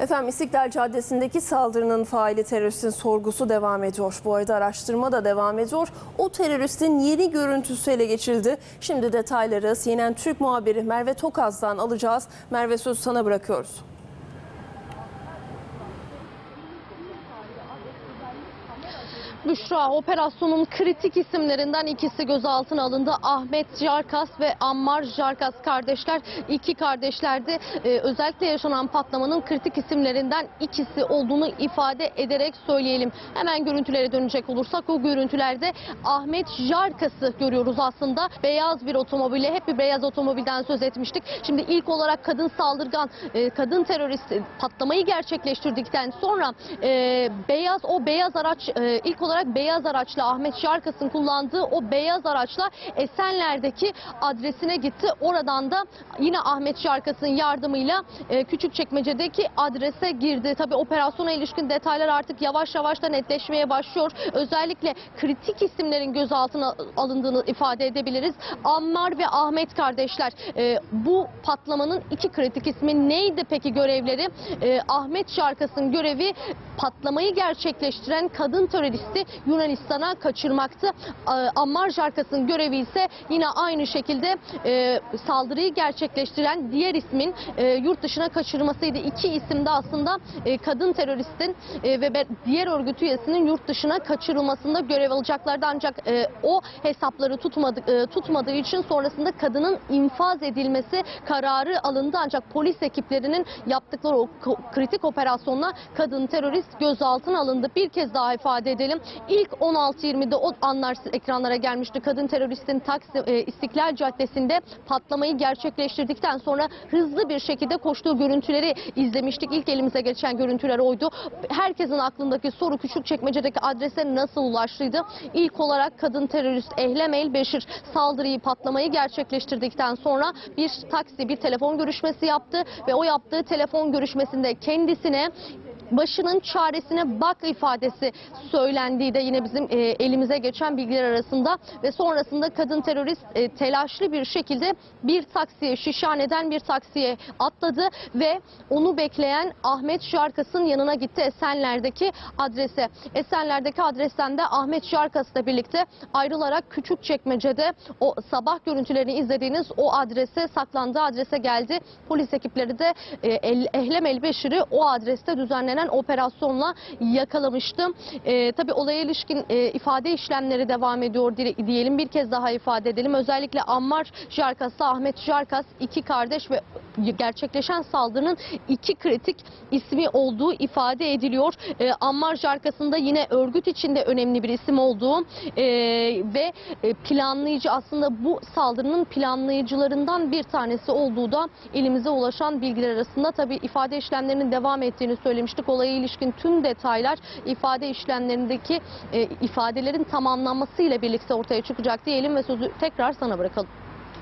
Efendim İstiklal Caddesi'ndeki saldırının faili teröristin sorgusu devam ediyor. Bu arada araştırma da devam ediyor. O teröristin yeni görüntüsü ele geçirildi. Şimdi detayları CNN Türk muhabiri Merve Tokaz'dan alacağız. Merve söz sana bırakıyoruz. Büşra operasyonun kritik isimlerinden ikisi gözaltına alındı. Ahmet Jarkas ve Ammar Jarkas kardeşler. İki kardeşlerdi. Ee, özellikle yaşanan patlamanın kritik isimlerinden ikisi olduğunu ifade ederek söyleyelim. Hemen görüntülere dönecek olursak o görüntülerde Ahmet Jarkas'ı görüyoruz aslında. Beyaz bir otomobille hep bir beyaz otomobilden söz etmiştik. Şimdi ilk olarak kadın saldırgan, e, kadın terörist patlamayı gerçekleştirdikten sonra e, beyaz o beyaz araç e, ilk olarak beyaz araçla Ahmet Şarkas'ın kullandığı o beyaz araçla Esenler'deki adresine gitti. Oradan da yine Ahmet Şarkas'ın yardımıyla e, Küçükçekmece'deki adrese girdi. Tabi operasyona ilişkin detaylar artık yavaş yavaş da netleşmeye başlıyor. Özellikle kritik isimlerin gözaltına alındığını ifade edebiliriz. Ammar ve Ahmet kardeşler e, bu patlamanın iki kritik ismi neydi peki görevleri? E, Ahmet Şarkas'ın görevi patlamayı gerçekleştiren kadın teröristi Yunanistan'a kaçırmaktı. E, Ammar Şarkas'ın görevi ise yine aynı şekilde e, saldırıyı gerçekleştiren diğer ismin e, yurt dışına kaçırmasıydı. İki isim de aslında e, kadın teröristin ve diğer örgüt üyesinin yurt dışına kaçırılmasında görev alacaklardı. Ancak o hesapları tutmadı, tutmadığı için sonrasında kadının infaz edilmesi kararı alındı. Ancak polis ekiplerinin yaptıkları o kritik operasyonla kadın terörist gözaltına alındı. Bir kez daha ifade edelim. İlk 16.20'de o anlar ekranlara gelmişti. Kadın teröristin Taksim e, İstiklal Caddesi'nde patlamayı gerçekleştirdikten sonra hızlı bir şekilde koştuğu görüntüleri izlemiştik. İlk elimize geçen görüntüler oydu. Herkesin aklındaki soru Küçükçekmece'deki adrese nasıl ulaştıydı? İlk olarak kadın terörist Ehlem El Beşir saldırıyı patlamayı gerçekleştirdikten sonra bir taksi bir telefon görüşmesi yaptı ve o yaptığı telefon görüşmesinde kendisine başının çaresine bak ifadesi söylendiği de yine bizim e, elimize geçen bilgiler arasında ve sonrasında kadın terörist e, telaşlı bir şekilde bir taksiye Şişhane'den bir taksiye atladı ve onu bekleyen Ahmet Şarkas'ın yanına gitti Esenler'deki adrese. Esenler'deki adresten de Ahmet Şarkas'la birlikte ayrılarak Küçükçekmece'de o sabah görüntülerini izlediğiniz o adrese saklandığı adrese geldi. Polis ekipleri de e, Ehlem Elbeşir'i o adreste düzenlenen operasyonla yakalamıştı. E, tabii olaya ilişkin e, ifade işlemleri devam ediyor diyelim. Bir kez daha ifade edelim. Özellikle Ammar Jarkas'la Ahmet Jarkas iki kardeş ve gerçekleşen saldırının iki kritik ismi olduğu ifade ediliyor. E, Ammar Jarkas'ın da yine örgüt içinde önemli bir isim olduğu e, ve e, planlayıcı aslında bu saldırının planlayıcılarından bir tanesi olduğu da elimize ulaşan bilgiler arasında. Tabii ifade işlemlerinin devam ettiğini söylemiştik. Olaya ilişkin tüm detaylar ifade işlemlerindeki e, ifadelerin tamamlanmasıyla birlikte ortaya çıkacak diyelim ve sözü tekrar sana bırakalım.